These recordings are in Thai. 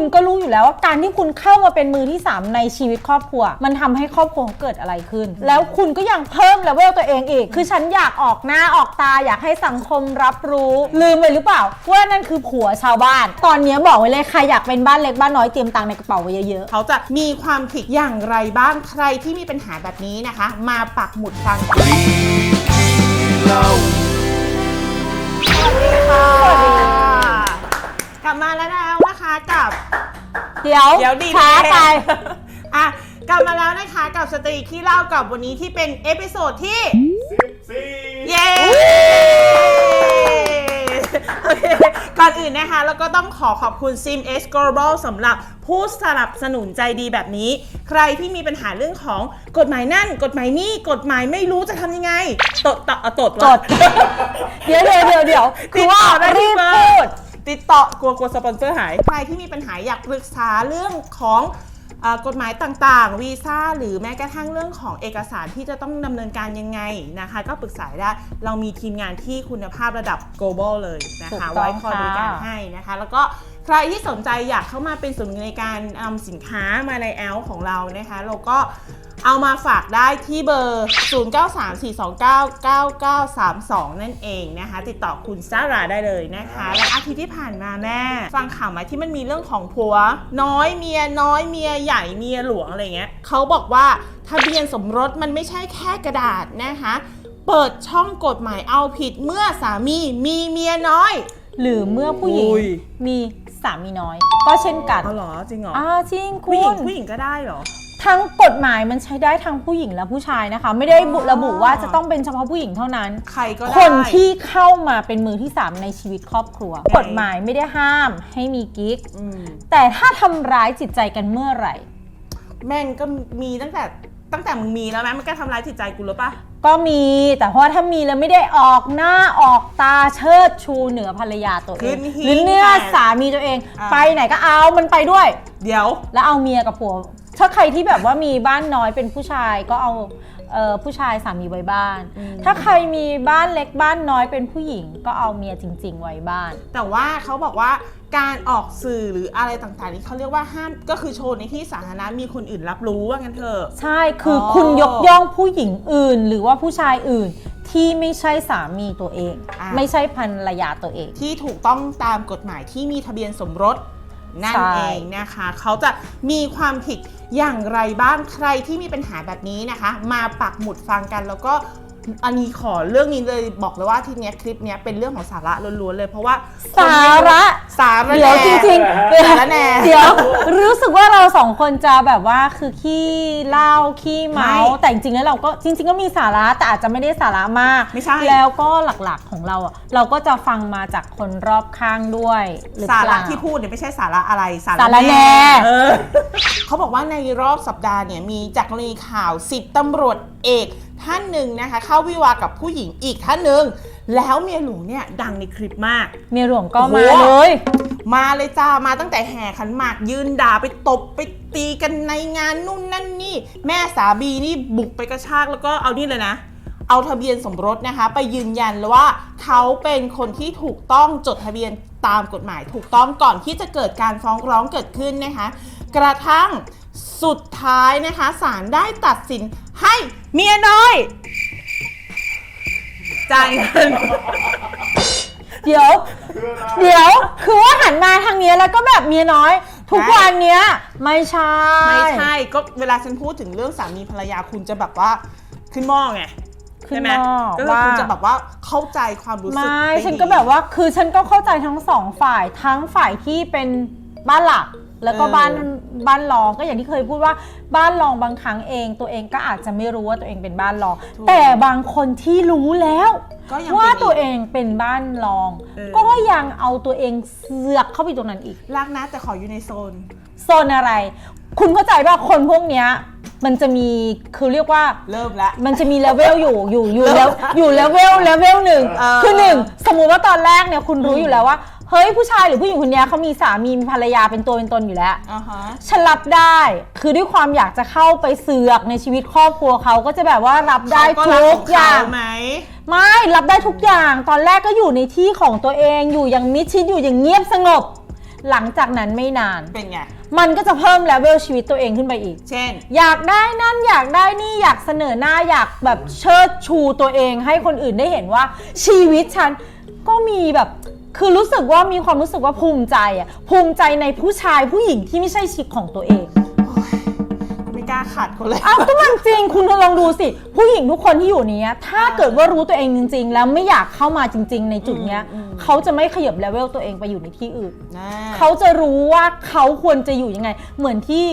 คุณก็รู้อยู่แล้วว่าการที่คุณเข้ามาเป็นมือที่ 3 ในชีวิตครอบครัว มันทำให้ครอบครัวเกิดอะไรขึ้น แล้วคุณก็ยังเพิ่มเลเวลตัวเองอีก คือฉันอยากออกหน้าออกตาอยากให้สังคมรับรู้ลืมไปหรือเปล่าว่านั่นคือผัวชาวบ้าน ตอนนี้บอกไว้เลยใครอยากเป็นบ้านเล็กบ้านน้อยเตรียมตังค์ในกระเป๋าไว้เยอะๆเขาจะมีความผิดอย่างไรบ้างใครที่มีปัญหาแบบนี้นะคะ มาปักหมุดฟังกันเราสวัสดีค่ะกลับมาแล้วนะ คะกับเดี๋ยวเดี๋ยวดีช้าไป อะกลับมาแล้วนะคะกับสตรีขี้เล่ากับวันนี้ที่เป็นเอพิโซดที่สี่เย้โอเคก่อนอื่นนะคะแล้วก็ต้องขอขอบคุณ Sim X Global สำหรับผู้สนับสนุนใจดีแบบนี้ ใครที่มีปัญหาเรื่องของกฎหมายนั่น กฎหมายนี่กฎหมายไม่รู้จะทำยังไงตดตดตดจด เดี๋ยวเดี๋ยวเดี๋ยวเดี๋ยวคือว่าติดต่อได้รีที่บเบอพูร์ด ติดต่อกลัวกลัวสปอนเซอร์หาย ใครที่มีปัญหาอยากปรึกษาเรื่องของเอ่อกฎหมายต่างๆ วีซ่าหรือแม้กระทั่งเรื่องของเอกสารที่จะต้องดำเนินการยังไงนะคะ ก็ปรึกษาได้ เรามีทีมงานที่คุณภาพระดับ global เลยนะถูกคะ ต้องไว้คอยบริการค่ะ ให้นะคะ แล้วก็ใครที่สนใจอยากเข้ามาเป็นส่วนหนึ่งในการนำสินค้ามาในแอลของเรานะคะ เราก็ เอามาฝากได้ที่เบอร์ 0934299932 นั่นเองนะคะ ติดต่อคุณซาร่าได้เลยนะคะ และอาทิตย์ที่ผ่านมาแม่ฟังข่าวไหมที่มันมีเรื่องของผัว น้อยเมียน้อยเมียใหญ่เมียหลวงอะไรเงี้ยเขาบอกว่าทะเบียนสมรสมันไม่ใช่แค่กระดาษนะคะเปิดช่องกฎหมายเอาผิดเมื่อสามีมีเมียน้อย หรือเมื่อผู้หญิงอุ้ย มีสามีน้อย ก็เช่นกันอ๋อเหรอจริงเหรออ่าจริงคุผู้หญิงณ ผู้หญิงก็ได้เหรอ ทั้งกฎหมายมันใช้ได้ทั้งผู้หญิงและผู้ชายนะคะ ไม่ได้บุอ๋อระบุว่าจะต้องเป็นเฉพาะผู้หญิงเท่านั้น ใครก็ได้ คนที่เข้ามาเป็นมือที่ 3 ในชีวิตครอบครัวไงกฎหมายไม่ได้ห้ามให้มีกิ๊กอืม แต่ถ้าทำร้ายจิตใจกันเมื่อไหร่ แม่งก็มีตั้งแต่ตั้งแต่มึงมีแล้วไหมมันก็ทำร้ายจิตใจกูแล้วปะก็มีแต่เพราะว่าถ้ามีแล้วไม่ได้ออกหน้าออกตาเชิดชูเหนือภรรยาตัวเองหรือเนื้อสามีตัวเอง ไปไหนก็เอามันไปด้วย เดี๋ยว แล้วเอาเมียกับผัว ถ้าใครที่แบบว่ามีบ้านน้อยเป็นผู้ชายก็เอาเอ่อผู้ชายสามีไว้บ้านอืมถ้าใครมีบ้านเล็กบ้านน้อยเป็นผู้หญิง ก็เอาเมียจริง ๆ ไว้บ้าน แต่ว่าเขาบอกว่าการออกสื่อหรืออะไรต่างๆนี่เขาเรียกว่าห้ามก็คือโชว์ในที่สาธารณะมีคนอื่นรับรู้ว่างั้นเถอะ ใช่คือออ คุณยกย่องผู้หญิงอื่น หรือว่าผู้ชายอื่นที่ไม่ใช่สามีตัวเอง อะ ไม่ใช่ภรรยาตัวเอง ที่ถูกต้องตามกฎหมายที่มีทะเบียนสมรส นั่นใช่ เองนะคะ เขาจะมีความผิดอย่างไรบ้างใครที่มีปัญหาแบบนี้นะคะ มาปักหมุดฟังกันแล้วก็ อันนี้ขอเรื่องนี้เลยบอกเลยว่าทีเนี้ยคลิปเนี้ยเป็นเรื่องของสาระล้วนๆเลย เพราะว่าคนสาไม่ระ สาระเดี๋ยวแหน่จริงๆสาระแหน่ เดี๋ยวรู้สึกว่าเราสองคนจะแบบว่าคือขี้เล่าขี้เมาไม่แต่จริงๆแล้วเราก็จริง ๆ ก็มีสาระแต่อาจจะไม่ได้สาระมากไม่ใช่ แล้วก็หลักๆของเราอะเราก็จะฟังมาจากคนรอบข้างด้วยหรือสาเประล่า ที่พูดเนี่ยไม่ใช่สาระอะไรสาสาระแหน่ เออเขาบอกว่าในรอบสัปดาห์เนี่ยมีจากกรณีข่าวสิบตำรวจเอกท่านหนึ่งนะคะ เข้าวิวาห์กับผู้หญิงอีกท่านหนึ่งแล้วเมียหลวงเนี่ยดังในคลิปมาก เมียหลวงก็โอ้โหมาเลย มาเลยจ้ามาตั้งแต่แห่ขันหมากยืนด่าไปตบไปตีกันในงานนู่นนั่นนี่ แม่สาบีนี่บุกไปกระชากแล้วก็เอานี่เลยนะ เอาทะเบียนสมรสนะคะ ไปยืนยันเลยว่าเขาเป็นคนที่ถูกต้องจดทะเบียนตามกฎหมายถูกต้องก่อนที่จะเกิดการฟ้องร้องเกิดขึ้นนะคะ กระทั่ง สุดท้ายนะคะศาลได้ตัดสินให้เมียน้อย จ่ายเงิน เดี๋ยว เดี๋ยว คือว่าหันมาทางเนี้ยแล้วก็แบบเมียน้อย ทุกใช่วันเนี้ย ไม่ใช่ ไม่ใช่ก็เวลาฉันพูดถึงเรื่องสามีภรรยาคุณจะแบบว่าขึ้นหม้อไงขึ้นใช่ไหมหม้อก็คือว่า คุณจะแบบว่าเข้าใจความรู้สึกไม่ด้ฉันดีก็แบบว่าคือฉันก็เข้าใจทั้งสองฝ่ายทั้งฝ่ายที่เป็นบ้านหลัก แล้วก็เออบ้านบ้านรองก็อย่างที่เคยพูดว่าบ้านรองบางครั้งเอง ตัวเองก็อาจจะไม่รู้ว่าตัวเองเป็นบ้านรอง แต่บางคนที่รู้แล้วก็ยังว่าเป็นตัวอีกเองเป็นบ้านรอง เออ ก็ยังเอาตัวเองเสือกเข้าไปตรงนั้นอีก รักนะแต่ขออยู่ในโซน โซนอะไร คุณเข้าใจว่าคนพวกเนี้ย มันจะมีคือเรียกว่า เริ่มแล้วมันจะมีเลเวลอยู่อยู่อยู่แล้วอยู่เลเวลเลเวลหนึ่งเออคือหนึ่งสมมุติว่าตอนแรกเนี่ยคุณรู้อยู่แล้วว่า เฮ้ยผู้ชายหรือผู้หญิงคนเนี้ยเขามีสามีมีภรรยาเป็นตัวเป็นตนอยู่แล้ว อ่าฮะ ฉันรับได้ คือด้วยความอยากจะเข้าไปเสือกในชีวิตครอบครัวเขาก็จะแบบว่ารับได้เขาก็รัทุขกอย่าง เขไหม ไม่รับได้ทุกอย่าง ตอนแรกก็อยู่ในที่ของตัวเอง อยู่อย่างมิดชิด อยู่อย่างเงียบสงบ หลังจากนั้นไม่นาน เป็นไง มันก็จะเพิ่มเลเวลชีวิตตัวเองขึ้นไปอีก เช่น อยากได้นั่นอยากได้นี่อยากเสนอหน้าอยากแบบเชิดชูตัวเองให้คนอื่นได้เห็นว่าชีวิตฉันก็มีแบบ คือรู้สึกว่ามีความรู้สึกว่าภูมิใจอะภูมิใจในผู้ชายผู้หญิงที่ไม่ใช่ชิคของตัวเอง ไม่กล้าขัดคนเลย อ้าวก็มันจริงคุณลองดูสิ ผู้หญิงทุกคนที่อยู่เนี้ย ถ้าเกิดว่ารู้ตัวเองจริง ๆ แล้วไม่อยากเข้ามาจริง ๆ ในจุดเนี้ย อืมอืม เขาจะไม่ขยับเลเวลตัวเองไปอยู่ในที่อื่นนะเขาจะรู้ว่าเขาควรจะอยู่ยังไง เหมือนที่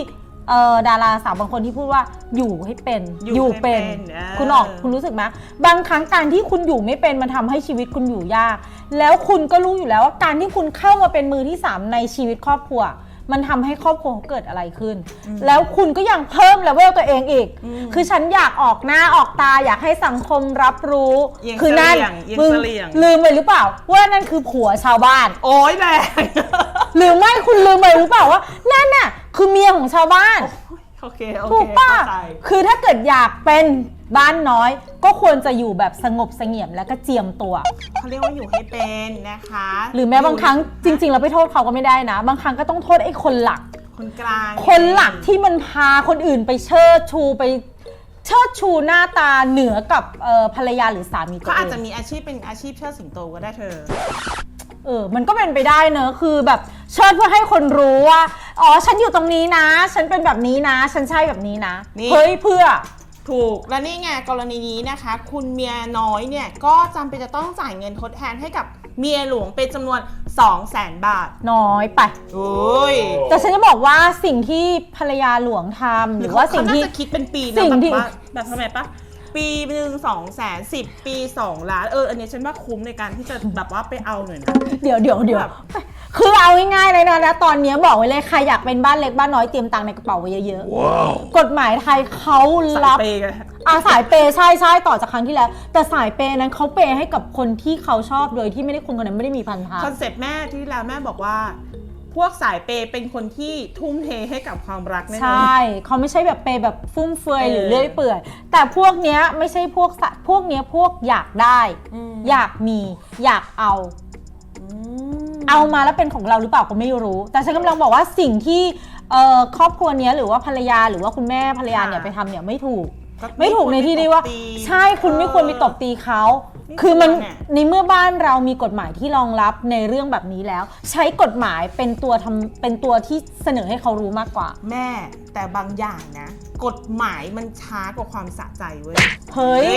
เอ่อดาราสาวบางคนที่พูดว่าอยู่ให้เป็นอยู่ให้เป็นนอ่าคุณออกคุณรู้สึกไหมบางครั้งการที่คุณอยู่ไม่เป็นมันทำให้ชีวิตคุณอยู่ยาก แล้วคุณก็รู้อยู่แล้วว่าการที่คุณเข้ามาเป็นมือที่สามในชีวิตครอบครัว มันทำให้ครอบครัวเขาเกิดอะไรขึ้น แล้วคุณก็ยังเพิ่มเลเวลตัวเองอีก คือฉันอยากออกหน้าออกตาอยากให้สังคมรับรู้เอียงคืนั่นเสลี่ยงเอียงมึงเสลี่ยง ลืมไปหรือเปล่า ว่านั่นคือผัวชาวบ้าน โอ้ยแรง หรือไม่คุณลืมไปหรือเปล่าว่านั่นน่ะ คือเมียของชาวบ้าน โอเคโอเคถูกป่ะ เข้าใจ คือถ้าเกิดอยากเป็นบ้านน้อย ก็ควรจะอยู่แบบสงบเสงี่ยมและก็เจียมตัว เขาเรียกว่าอยู่ให้เป็นนะคะหรือแม้บางครั้งจริง ๆ เราไปโทษเขาก็ไม่ได้นะ บางครั้งก็ต้องโทษไอ้คนหลัก คนกลางคนหลักที่มันพาคนอื่นไปเชิดชูไป เชิดชูหน้าตาเหนือกับเอ่อภรรยาหรือสามีตัวเขาเออาจจะงมีอาชีพเป็นอาชีพเชิดสิงโตก็ได้เธอ เออมันก็เป็นไปได้เนอะคือแบบเชิดเพื่อให้คนรู้ว่า อ๋อฉันอยู่ตรงนี้นะ ฉันเป็นแบบนี้นะ ฉันใช่แบบนี้นะนี่ เฮ้ยเพื่อ ถูกและนี่ไงกรณีนี้นะคะ คุณเมียน้อยเนี่ย ก็จำเป็นจะต้องจ่ายเงินทดแทนให้กับเมียหลวงเป็นจำนวน 2 0 0 0 0 0บาทน้อยไป โอ้ยแต่ฉันจะบอกว่าสิ่งที่ภรรยาหลวงทำหรือว่าสิ่งเขที่น่จะคิดเป็นปีสิ่นะงแบบที่ ว่าแบบทำไมปะ ปีหนึ่งสองแสนสิบปีสองล้านเอออันเนี้ยฉันว่าคุ้มในการที่จะแบบว่าไปเอาหน่อยนะ เดี๋ยวเดี๋ยวเดี๋ยวแบบ คือเอาง่ายๆเลยนะแล้วตอนนี้บอกไว้เลยใครอยากเป็นบ้านเล็กบ้านน้อยเตรียมตังค์ในกระเป๋าไว้เยอะว้าวๆกฎหมายไทยเขาสายรับ เปย์กัน อาสายเปย์ใช่ใช่ต่อจากครั้งที่แล้ว แต่สายเปย์นั้นเขาเปย์ให้กับคนที่เขาชอบโดยที่ไม่ได้คนคนนั้นไม่ได้มีพันธะ คอนเซ็ปต์แม่ที่แล้วแม่บอกว่า พวกสายเปย์เป็นคนที่ทุ่มเทให้กับความรักนั่นเองใช่ เขาไม่ใช่แบบเปย์แบบฟุ่มเฟือยเออหรือเลื่อยเปื่อย แต่พวกเนี้ยไม่ใช่พวกสัตว์พวกเนี้ยพวกอยากได้ อืม อยากมี อยากเอาอืมเอามาแล้วเป็นของเราหรือเปล่าก็ไม่รู้ แต่ฉันกำลังบอกว่าสิ่งที่เอ่อครอบครัวเนี้ยหรือว่าภรรยาหรือว่าคุณแม่ภรรยาเนี่ยค่ะ ไปทำเนี่ยไม่ถูกก็ ไม่ถูกในที่ที่ว่าไม่ควรไปตบตีใช่คุณไม่ควรไปตบตีเขาไม่คือมันควรน่ะในเมื่อบ้านเรามีกฎหมายที่รองรับในเรื่องแบบนี้แล้ว ใช้กฎหมายเป็นตัวทำเป็นตัวที่เสนอให้เขารู้มากกว่า แม่แต่บางอย่างนะ กฎหมายมันช้ากว่าความสะใจเว้ยเฮ้ย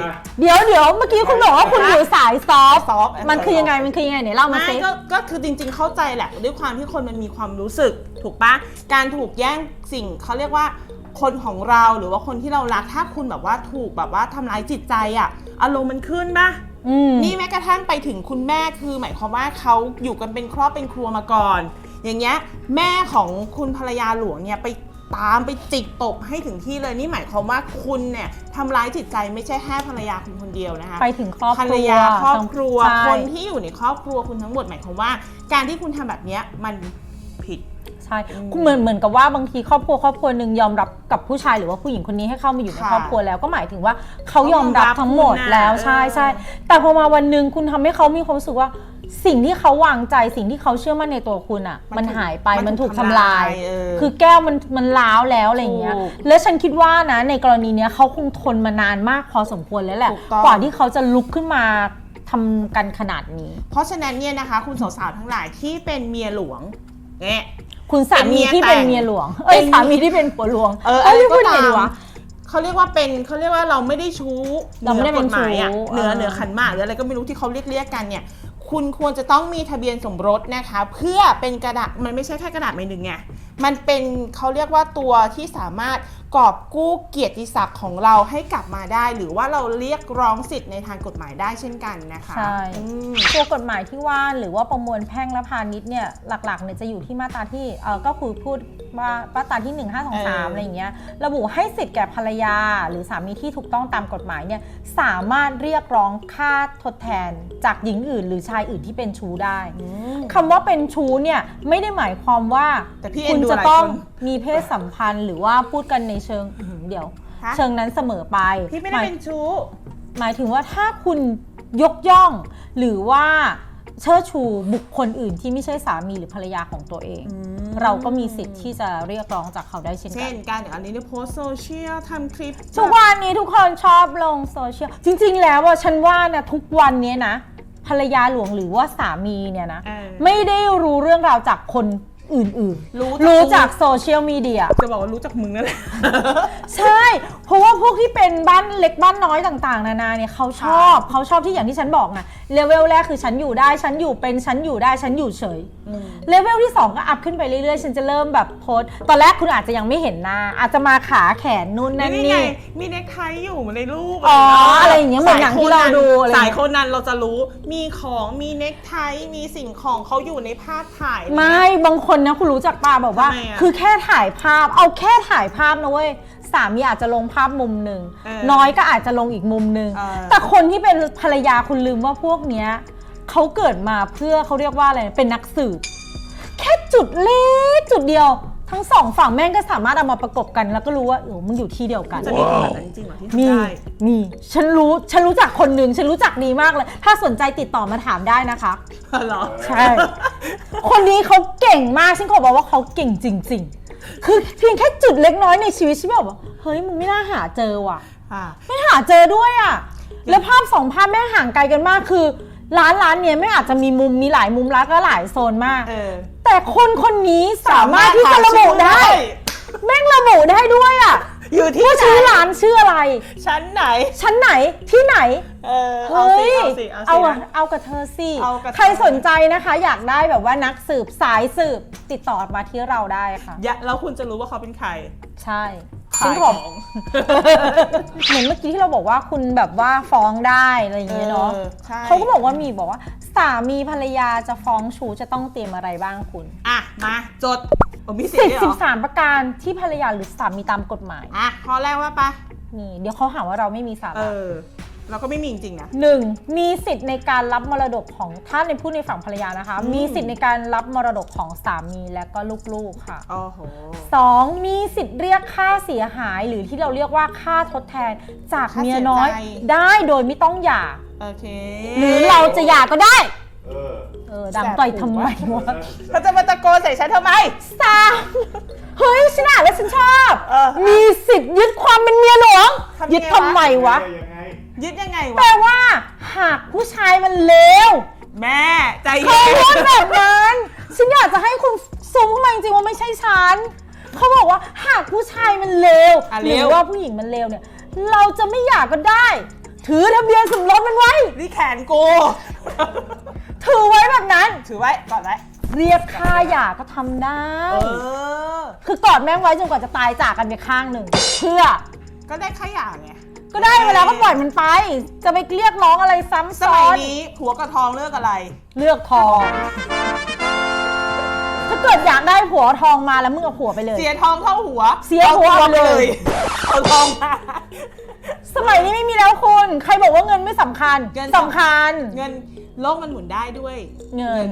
อะเดี๋ยวเดี๋ยวเมื่อกี้คุณบอกว่าคุณอยู่สายซอฟต์ซอฟต์มันคือยังไงมันคือยังไงไหนเล่ามาไม่สิก็ก็คือจริง ๆ เข้าใจแหละ ด้วยความที่คนมันมีความรู้สึก ถูกปะการถูกแย่งสิ่งเขาเรียกว่า คนของเราหรือว่าคนที่เรารักถ้าคุณแบบว่าถูกแบบว่าทำร้ายจิตใจอะอารมณ์มันขึ้นปะอืมนี่แม้กระทั่งไปถึงคุณแม่คือ หมายความว่าเขาอยู่กันเป็นครอบเป็นครัวมาก่อน อย่างเงี้ยแม่ของคุณภรรยาหลวงเนี่ยไปตามไปจิกตบให้ถึงที่เลยนี่หมายความว่าคุณเนี่ยทำร้ายจิตใจไม่ใช่แค่ภรรยาคุณคนเดียวนะคะ ไปถึงครอบคภรรัรวยาครอบครัว ใช่ คนที่อยู่ในครอบครัวคุณทั้งหมดหมายความว่า การที่คุณทำแบบเนี้ยมันผิด ใช่เหมือนเหมือนกับว่าบางทีครอบครัวครอบครัวหนึ่งยอมรับกับผู้ชายหรือว่าผู้หญิงคนนี้ให้เข้ามาอยู่ในค่ะครอบครัวแล้วก็หมายถึงว่าเขายอมรับทั้งหมดเขายอมรับแล้วคุณน่ะใช่ใช่เออแต่พอมาวันหนึ่งคุณทำให้เขามีความรู้สึกว่าสิ่งที่เขาวางใจสิ่งที่เขาเชื่อมั่นในตัวคุณอะ มันหายไปมันถูกทำลายเออคือแก้วมันมันล้าวแล้วอะไรอย่างเงี้ยถูกแล้วฉันคิดว่านะในกรณีเนี้ยเขาคงทนมานานมากพอสมควรแล้วแหละถูกต้องกว่าที่เขาจะลุกขึ้นมาทำกันขนาดนี้ เพราะฉะนั้นเนี่ยนะคะ คุณสาวๆทั้งหลายที่เป็นเมียหลวงเนี่ย คุณสามีเป็นเมียที่เป็นแต่งเมียหลวง เอ้ยเป็นสามีที่เป็นผัวหลวงเออเอ้อะไรยก็พูดยังตาไงดีมวะเขาเรียกว่าเป็นเขาเรียกว่าเราไม่ได้ชู้เราไม่ได้เป็นหนือกฎหมายอะชู้เหนือเออเหนือขันหมากหรืออะไรก็ไม่รู้ที่เขาเรียกเรียกกันเนี่ย คุณควรจะต้องมีทะเบียนสมรสนะคะ เพื่อเป็นกระดาษมันไม่ใช่แค่กระดาษใบหนึ่งไงมันเป็นเขาเรียกว่าตัวที่สามารถกอบกู้เกียรติศักดิ์ของเราให้กลับมาได้ หรือว่าเราเรียกร้องสิทธิ์ในทางกฎหมายได้เช่นกันนะคะใช่อืม ตัวกฎหมายที่ว่าหรือว่าประมวลแพ่งและพาณิชย์เนี่ยหลักๆเนี่ยจะอยู่ที่มาตราที่เออก็คือพูดว่ามาตราที่1 5 2เออ3อะไรอย่างเงี้ยระบุให้สิทธิ์แก่ภรรยา หรือสามีที่ถูกต้องตามกฎหมายเนี่ยสามารถเรียกร้องค่าทดแทนจากหญิงอื่น หรือชายอื่นที่เป็นชู้ได้อืมคำว่าเป็นชู้เนี่ยไม่ได้หมายความว่าแต่พี่เอ็คุนณดูจะหลายต้องคนมีเพศสัมพันธ์ หรือว่าพูดกันในเชิงอื้อหือเดี๋ยว ฮะ เชิงนั้นเสมอไปพี่ไม่ได้หายเป็นชู้ หมายถึงว่าถ้าคุณยกย่อง หรือว่าเชิดชูบุคคลอื่นที่ไม่ใช่สามีหรือภรรยาของตัวเองเราก็มีสิทธิ์ที่จะเรียกร้องจากเขาได้เช่นกัเช่นนการเดี๋ยวอันนี้เนี่ยโพสโซเชียลทำคลิปทุกวันนี้ทุกคนชอบลงโซเชียลจริง ๆ แล้วว่าฉันว่านะทุกวันนี้นะ ภรรยาหลวงหรือว่าสามีเนี่ยนะ เออไม่ได้รู้เรื่องราวจากคน อื่น ๆ รู้รู้จากจากโซเชียลมีเดีย จะบอกว่ารู้จักมึงนั่นแหละ ใช่ เพราะว่าพวกที่เป็นบ้านเล็กบ้านน้อยต่างๆ นานาเนี่ยเขาชอบเขาชอบที่อย่างที่ฉันบอกไงเลเวลแรกคือฉันอยู่ได้ฉันอยู่เป็นฉันอยู่ได้ฉันอยู่เฉยเลเวลที่ 2 ก็อัพขึ้นไปเรื่อยๆ ฉันจะเริ่มแบบโพสต์ตอนแรกคุณอาจจะยังไม่เห็นหน้า อาจจะมาขาแขนนู่นนั่นนี่ไงนี่ มีเน็กไทอยู่ในรูปอ๋ออะไรอย่างเงี้ยเหมือนอย่างที่เราดูอะไรอย่างเงี้ยสายโคนันเราจะรู้มีของมีเน็กไทมีสิ่งของเขาอยู่ในภาพถ่าย ไม่บางคนนะคุณรู้จักป่ะแบบว่าทำไมอะคือแค่ถ่ายภาพเอาแค่ถ่ายภาพนะเว้ย สามีอาจจะลงภาพมุมหนึ่งเออน้อยก็อาจจะลงอีกมุมหนึ่งเออ แต่คนที่เป็นภรรยาคุณลืมว่าพวกเนี้ยเขาเกิดมาเพื่อเขาเรียกว่าอะไรเป็นนักสืบแค่จุดเล็กจุดเดียว ทั้งสองฝั่งแม่งก็สามารถเอามาประกบกันแล้วก็รู้ว่าเออมันอยู่ที่เดียวกัน จะมีขนาดนั้นจริงๆเหรอที่ทำมีได้ มีฉันรู้ ฉันรู้จักคนหนึ่ง ฉันรู้จักดีมากเลย ถ้าสนใจติดต่อมาถามได้นะคะ เหรอ ใช่ คนนี้เขาเก่งมาก ฉันขอบอกว่าเขาเก่งจริง ๆ คือเพียงแค่จุดเล็กน้อยในชีวิตฉันแบบว่าเฮ้ยมึงไม่น่าหาเจอว่ะ อะไม่หาเจอด้วยอะ แล้วภาพสองภาพแม่งห่างไกลกันมากคือ ร้านร้านเนี้ยไม่อาจจะมีมุมมีหลายมุมร้านก็หลายโซนมาก เออ แต่คนคนนี้สามารถที่จะระบุได้ แม่งระบุได้ด้วยอะอยู่ที่ว่าไหนชื่อร้านชื่ออะไร ชั้นไหน ชั้นไหนที่ไหน เออเอาเฮ้สิย เอาสิเอาเอาสิอะเอากับเธอสิ เอากับเธอ ใครสนใจนะคะ อยากได้แบบว่านักสืบสายสืบติดต่อมาที่เราได้ค่ะยะแล้วคุณจะรู้ว่าเขาเป็นใครใช่ขายฉันขบออกง เหมือนเมื่อกี้ที่เราบอกว่าคุณแบบว่าฟ้องได้อะไรอย่างเงี้ยเนาะเออใช่ เขาก็บอกว่ามีบอกว่า สามีภรรยาจะฟ้องชูจะต้องเตรียมอะไรบ้างคุณ อะ มา จด ผมมีสิทสิบธิ์ด้วยเหสิรบอสามประการที่ภรรยาหรือสามีตามกฎหมายอะข้อแรกว่าปะนี่เดี๋ยวเขาหาว่าเราไม่มีสาเอระอ เราก็ไม่มีจริงๆนะ หนึ่งมีสิทธิ์ในการรับมรดกของถ้าในผู้ในฝั่งภรรยานะคะ อืม มีสิทธิ์ในการรับมรดกของสามีและก็ลูกๆค่ะ โอ้โห สองมีสิทธิ์เรียกค่าเสียหายหรือที่เราเรียกว่าค่าทดแทนจากค่าเสียเมียน้อยใจ ได้โดยไม่ต้องหย่า โอเคหรือเราจะหย่าก็ได้ เออเออดังต่อยทำไมวะเขาจะมาตะโกนใส่ฉันทำไม สามเฮ้ยฉันอ่านแล้วฉันชอบ เออมีสิทธิ์ยึดความเป็นเมียหลวง ทำยังไงวะ ยึดทำไมวะ ยังไงยึดยังไงแปลวะ ว่า หากผู้ชายมันเลวแม่ใจเขาเย็นพูดแบบนั้น ฉันอยากจะให้คุณซูมเข้ามาจริงๆว่าไม่ใช่ฉันเขาบอกว่าหากผู้ชายมันเลวอะหเลรืวอว่าผู้หญิงมันเลวเนี่ย เราจะไม่อยากก็ได้ ถือทะเบียนสมรสมันไว้ นี่แขนกูถือไว้ แบบนั้นถือไว้ก่อนไว้เรียกค่าหย่าก็ทำได้ เออ คือกอดแม่งไว้จนกว่าจะตายจากกันไปข้างหนึ่งเพื่อ ก็ได้ขยะไงก็ได้เวลาก็ปล่อยมันไป จะไปเรียกร้องอะไรซ้ำสซ้อมัยน นี้ผัวกับทองเลือกอะไร เลือกทอง ถ้าเกิดอยากได้ผัวทองมาแล้วมึงเอาผัวไปเลย เสียทองเท่าหัวเสียหัวอาไปเลย เอาทองมา สมัยนี้ไม่มีแล้วคุณ ใครบอกว่าเงินไม่สำคัญเงินสำคัญ เงิน โลกมันหมุนได้ด้วยเงิน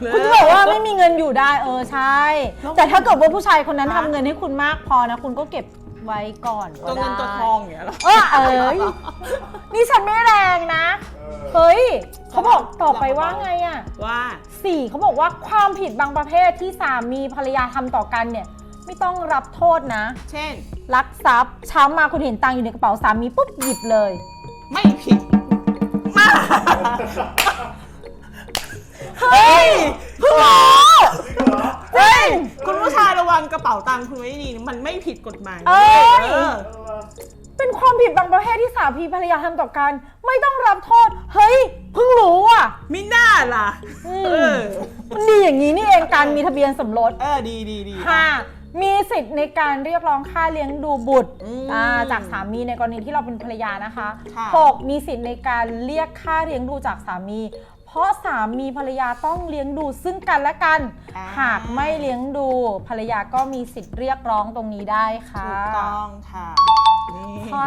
เออคุณจะบอกว่าไม่มีเงินอยู่ได้เออใช่แล้วแต่ถ้าเกิดว่าผู้ชายคนนั้นฮะทำเงินให้คุณมากพอนะ คุณก็เก็บไว้ก่อนก็ตัวได้เงินตัวทองอย่างเงี้ยเหรอ เออเอยนี่ฉันไม่แรงนะ เฮ้ยเขาบอกต่อไปว่าไงอะ ว่าสี่เขาบอกว่าความผิดบางประเภทที่สามีภรรยาทำต่อกันเนี่ย ไม่ต้องรับโทษนะ เช่น ลักทรัพย์เช้ามาคุณเห็นตังค์อยู่ในกระเป๋าสามีปุ๊บหยิบเลย ไม่ผิดมาก เฮ้ยเพิ่งรู้จริงเหรอเฮ้ย คุณผู้ชายระวังกระเป๋าตังค์คุณไว้ดีมันไม่ผิดกฎหมายเอ้ยเออเออเป็นความผิดบางประเภทที่สามีภรรยาทำต่อกัน ไม่ต้องรับโทษ เฮ้ย เพิ่งรู้อะ มิน่าล่ะอืมเออ มันดีอย่างนี้นี่เองการมีทะเบียนสมรส เออ ดีดีดีค่ะ มีสิทธิ์ในการเรียกร้องค่าเลี้ยงดูบุตรอืมอ่าจากสามีในกรณีที่เราเป็นภรรยานะคะค่ะ หกมีสิทธิ์ในการเรียกค่าเลี้ยงดูจากสามี เพราะสามีภรรยาต้องเลี้ยงดูซึ่งกันและกัน อ่าหากไม่เลี้ยงดูภรรยาก็มีสิทธิ์เรียกร้องตรงนี้ได้ค่ะ ถูกต้องค่ะนี่ข้อ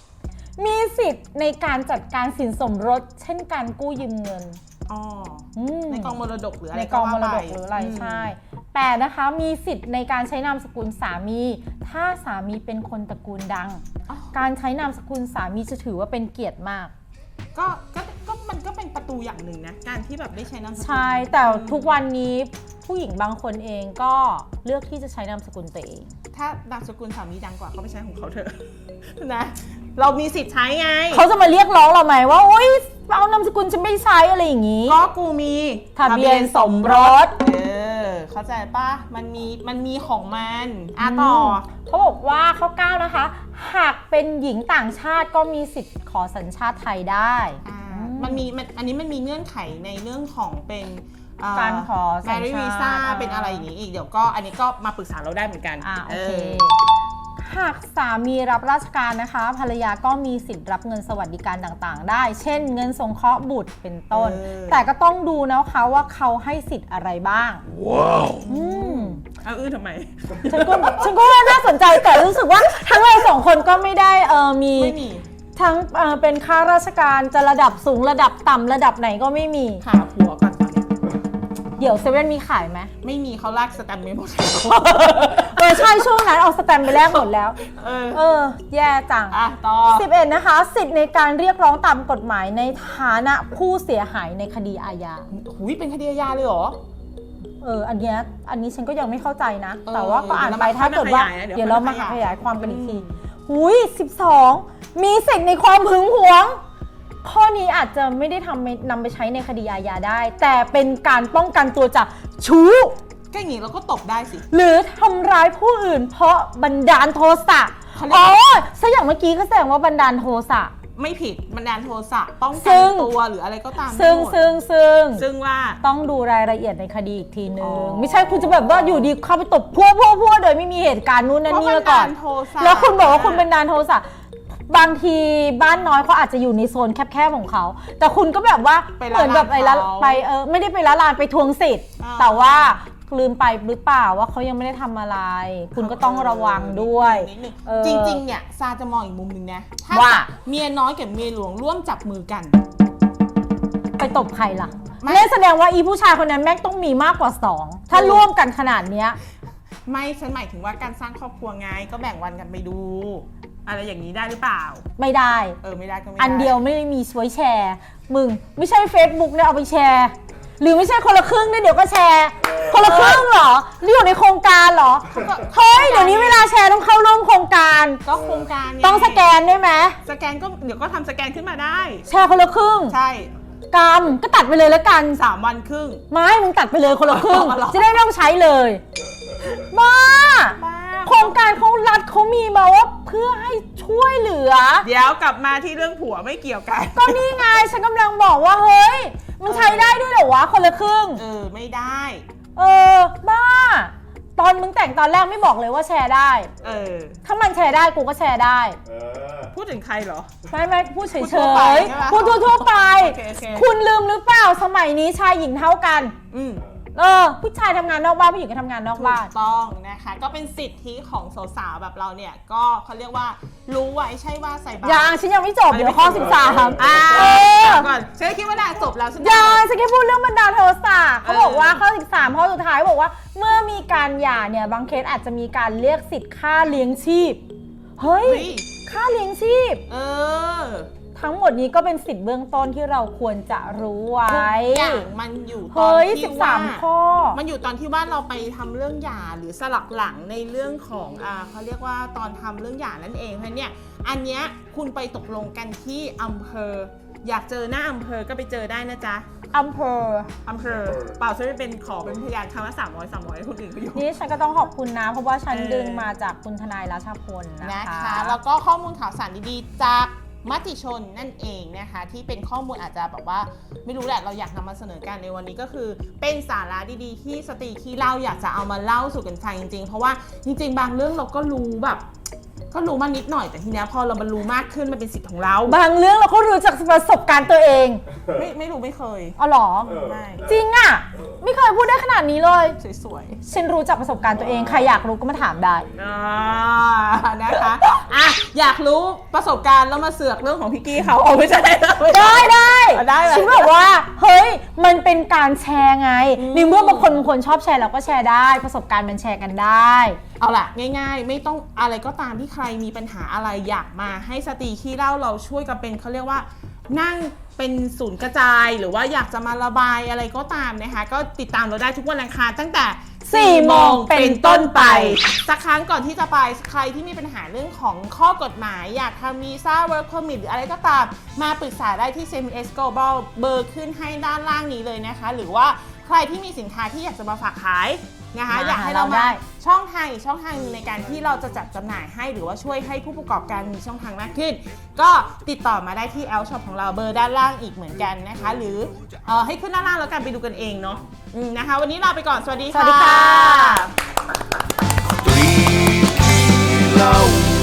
7มีสิทธิ์ในการจัดการสินสมรส เช่นการกู้ยืมเงิน อ๋ออืมในกองมรดกหรืออะไรในกองมรดกว่าไปหรืออะไรมใช่แปดนะคะมีสิทธิ์ในการใช้นามสกุลสามี ถ้าสามีเป็นคนตระกูลดังอ๋อการใช้นามสกุลสามีจะถือว่าเป็นเกียรติมาก ก็ก็ก็มันมันก็เป็นประตูอย่างหนึ่งนะการที่แบบได้ใช้นามสกุล ใช่ แต่ทุกวันนี้ผู้หญิงบางคนเองก็เลือกที่จะใช้นามสกุลตัวเอง ถ้านามสกุลสามีดังกว่าก็ไปใช้ของเขาเถอะนะ เรามีสิทธิ์ใช้ไง เขาจะมาเรียกร้องเราไหมว่าโอ๊ยเอานามสกุลฉันไม่ใช้อะไรอย่างนี้ ก็กูมีทะเบียนสมรส เออ เข้าใจปะมันมีมันมีของมันอะต่อ เขาบอกว่าข้อ9นะคะ หากเป็นหญิงต่างชาติก็มีสิทธิ์ขอสัญชาติไทยได้ อ่าอืมมันมีมันอันนี้มันมีเงื่อนไขในเรื่องของเป็นเการขอสัญชาติแมรี่วีซ่าอ่าเป็นอะไรอย่างนี้อีกเดี๋ยวก็อันนี้ก็มาปรึกษาเราได้เหมือนกันอ่าโอเค อ หากสามีรับราชการนะคะ ภรรยาก็มีสิทธิ์รับเงินสวัสดิการต่างๆ ได้ เช่น เงินสงเคราะห์บุตรเป็นต้น เออ แต่ก็ต้องดูนะคะว่าเขาให้สิทธิ์อะไรบ้าง Wow. อืมเอาอื้อทำไม ฉันก็ฉันก็ว่าน่าสนใจแต่รู้สึกว่าทั้งเราสองคนก็ไม่ได้เออมี ไม่มีทั้งเอ่อเป็นข้าราชการจะระดับสูงระดับต่ำระดับไหนก็ไม่มีหาผัว เดี๋ยวเซเว่นมีขายไหมไม่มีเขาลากสแตมป์ไม่หมดเออใช่ช่วงนั้นเอาสแตมป์ไปแลกหมดแล้ว เออเออ แย่จัง อะต่อ11 นะคะ สิทธิ์ในการเรียกร้องตามกฎหมายในฐานะผู้เสียหายในคดีอาญา หุยเป็นคดีอาญาเลยเหรอ เออ อันเนี้ยอันนี้ฉันก็ยังไม่เข้าใจนะ เออแต่ว่าก็อ่านไปเดี๋ยวเรามาถ้าเกิดว่าขยายนะเดี๋ยวเดี๋ยวเรามาขยายขยายความกันอีกทีอืมหุย12 มีสิทธิ์ในความหึงหวง ข้อนี้อาจจะไม่ได้ทำไปนำไปใช้ในคดีอาญาได้ แต่เป็นการป้องกันตัวจากชู้ ก็อย่างนี้เราก็ตบได้สิ หรือทำร้ายผู้อื่น เพราะบันดาลโทสะเขาเรียก อ๋อซะอย่างเมื่อกี้ก็แสดงว่าบันดาลโทสะ ไม่ผิดบันดาลโทสะป้องซึ่กันง ตัวหรืออะไรก็ตามซึ่งได้หมดซึ่งซึ่ง ซึ่งว่า ต้องดูรายละเอียดในคดีอีกทีนึอ๋ง อ ไม่ใช่คุณจะแบบว่าอยู่ดีเข้าไปตบพัวพัวพัวโดยไม่มีเหตุการณ์นู้นนั่นนี่ก็มาก่อนบันดาลโทสะแล้วคุณบอกว่าคุณเป็นดานโทสะ บางทีบ้านน้อยเขาอาจจะอยู่ในโซนแคบๆของเขา แต่คุณก็แบบว่าไปเหมือนแบบไปละละลานเขาไปเออไม่ได้ไปละลานไปทวงสิทธิ์ อ่า แต่ว่าลืมไปหรือเปล่าว่าเขายังไม่ได้ทำอะไร คุณก็ต้องระวังด้วย นิดนึงเออจริงๆ เนี่ยซาจะมองอีกมุมหนึ่งนะถ้าว่า เมียน้อยกับเมียหลวงร่วมจับมือกัน ไปตบใครล่ะไม่ นั่นแสดงว่าอีผู้ชายคนนั้นแม่งต้องมีมากกว่าสองถ้าร่วมกันขนาดเนี้ย ไม่ฉันหมายถึงว่าการสร้างครอบครัวไงก็แบ่งวันกันไปดู อะไรอย่างนี้ได้หรือเปล่า ไม่ได้ เออไม่ได้ก็ไม่ได้อันเดียวไม่ได้มีช่วยแชร์ มึงไม่ใช่ Facebook เนี่ยเอาไปแชร์ หรือไม่ใช่คนละครึ่งเนี่ยเดี๋ยวก็แชร์ คนละครึ่งเหรอนี่อยู่ในโครงการเหรอเฮ้ยเดี๋ยวนี้เวลาแชร์ต้องเข้าร่วมโครงการ ก็โครงการไต้องสแกนด้วยไหมสแกนก็เดี๋ยวก็ทำสแกนขึ้นมาได้ แชร์คนละครึ่งใช่กรรมก็ตัดไปเลยแล้วกันสามวันครึ่ง ไม่มึงตัดไปเลยคนละครึ่ง อ๋อเหรอ จะได้ไม่ต้องใช้เลยบ้า บ้า โครงการเขารัฐเขามีมาว่าเพื่อให้ช่วยเหลือ เดี๋ยวกลับมาที่เรื่องผัวไม่เกี่ยวกันก็นี่ไงฉันกำลังบอกว่าเฮ้ย มันใช้ได้ด้วยเหรอวะคนละครึ่ง เออไม่ได้ เออ บ้า ตอนมึงแต่งตอนแรกไม่บอกเลยว่าแชร์ได้ เออ ถ้ามันแชร์ได้กูก็แชร์ได้ เออ พูดถึงใครเหรอ ไม่ไม่พูดเฉยพูดทั่วไปๆใช่ไหมพูดทั่วๆไป โอเคโอเค คุณลืมหรือเปล่าสมัยนี้ชายหญิงเท่ากัน อืม เอ อ ผู้ชายทำงานนอกบ้านผู้หญิงก็ทำงานนอกถูบ้ากนต้องนะคะ ก็เป็นสิทธิของสาวๆแบบเราเนี่ย ก็เขาเรียกว่ารู้ไว้ใช่ว่าใส่บาตร ยังฉันยังไม่จบ เดี๋ยวข้อ13อ่าเออเดี๋ยวก่อนฉันคิดว่าได้จบแล้วฉันยังฉันแค่พูดเรื่องบรรดาลโทสะเขาบอกว่าเออข้อ13ข้อสุดท้ายบอกว่า เมื่อมีการหย่าเนี่ยบางเคสอาจจะมีการเรียกสิทธิ์ค่าเลี้ยงชีพ เฮ้ย เฮ้ย ค่าเลี้ยงชีพ เออ ทั้งหมดนี้ก็เป็นสิทธิ์เบื้องต้นที่เราควรจะรู้ไว้ ทุกอย่างมันอยู่ตอนเฮ้ยที่ว่า13ข้อ มันอยู่ตอนที่ว่าเราไปทำเรื่องหย่าหรือสลักหลังในเรื่องของอ่าเขาเรียกว่าตอนทำเรื่องหย่านั่นเองเพราะเนี่ยอันเนี้ยคุณไปตกลงกันที่อำเภอ อยากเจอหน้าอำเภอก็ไปเจอได้นะจ๊ะอำเภอ อำเภอเปล่าฉันไม่เป็นขอเป็นพยานคำละสามร้อยสามร้อยคนอื่นเขาอยู่ นี่ฉันก็ต้องขอบคุณนะ เพราะว่าฉันเออ ดึงมาจากคุณทนายราชพลนะนะคะคะ แล้วก็ข้อมูลข่าวสารดีๆ จาก มติชนนั่นเองนะคะที่เป็นข้อมูลอาจจะแบบว่า ไม่รู้แหละเราอยากนำมาเสนอกันในวันนี้ก็คือ เป็นสาระดีๆ ที่สตรีที่เราอยากจะเอามาเล่าสู่กันฟังจริงๆ เพราะว่าจริง ๆ บางเรื่องเราก็รู้แบบ ก็รู้มานิดหน่อยแต่ทีเนี้ยพอเรามารู้มากขึ้นมันเป็นสิทธิ์ของเรา บางเรื่องเราก็รู้จากประสบการณ์ตัวเองไม่ไม่รู้ไม่เคย อ๋อเหรอ เออ ไม่จริงอะ ไม่เคยพูดได้ขนาดนี้เลย สวยฉันรู้จากประสบการณ์ตัวเอง ใครอยากรู้ก็มาถามได้ๆอ่านะคะอะอยากรู้ประสบการณ์แล้วมาเสือกเรื่องของพี่กี้เขาเอาไม่ใช่ไม่ใช่ ได้ได้เอาได้เหรอฉันแบบว่า เฮ้ย มันเป็นการแชร์ไงในเมื่อบางคนบางคนชอบแชร์เราก็แชร์ได้ ประสบการณ์มันแชร์กันได้ เอาล่ะ ง่าย ๆ ไม่ต้องอะไรก็ตามที่ใครมีปัญหาอะไรอยากมาให้สตรีขี้เล่าเราช่วยกันเป็นเขาเรียกว่า นั่งเป็นศูนย์กระจาย หรือว่าอยากจะมาระบายอะไรก็ตามนะคะ ก็ติดตามเราได้ทุกวันอังคารตั้งแต่4โมงเป็นต้นไป สักครั้งก่อนที่จะไปใครที่มีปัญหาเรื่องของข้อกฎหมาย อยากทำวีซ่า work permit หรืออะไรก็ตาม มาปรึกษาได้ที่ CMS Global เบอร์ขึ้นให้ด้านล่างนี้เลยนะคะ หรือว่าใครที่มีสินค้าที่อยากจะมาฝากขาย นะคะมาอยากให้เราหาเราได้ มาช่องทางอีกช่องทางหนึงในการที่เราจะจัดจำหน่ายให้หรือว่าช่วยให้ผู้ประกอบการมีช่องทางมากขึ้น ก็ติดต่อมาได้ที่ L Shop ของเราเบอร์ด้านล่างอีกเหมือนกันนะคะ หรือเออให้ขึ้นด้านล่างแล้วกันไปดูกันเองเนาะอืมนะคะ วันนี้ลาไปก่อนสวัสดี สวัสดีค่ะ Three, three, low.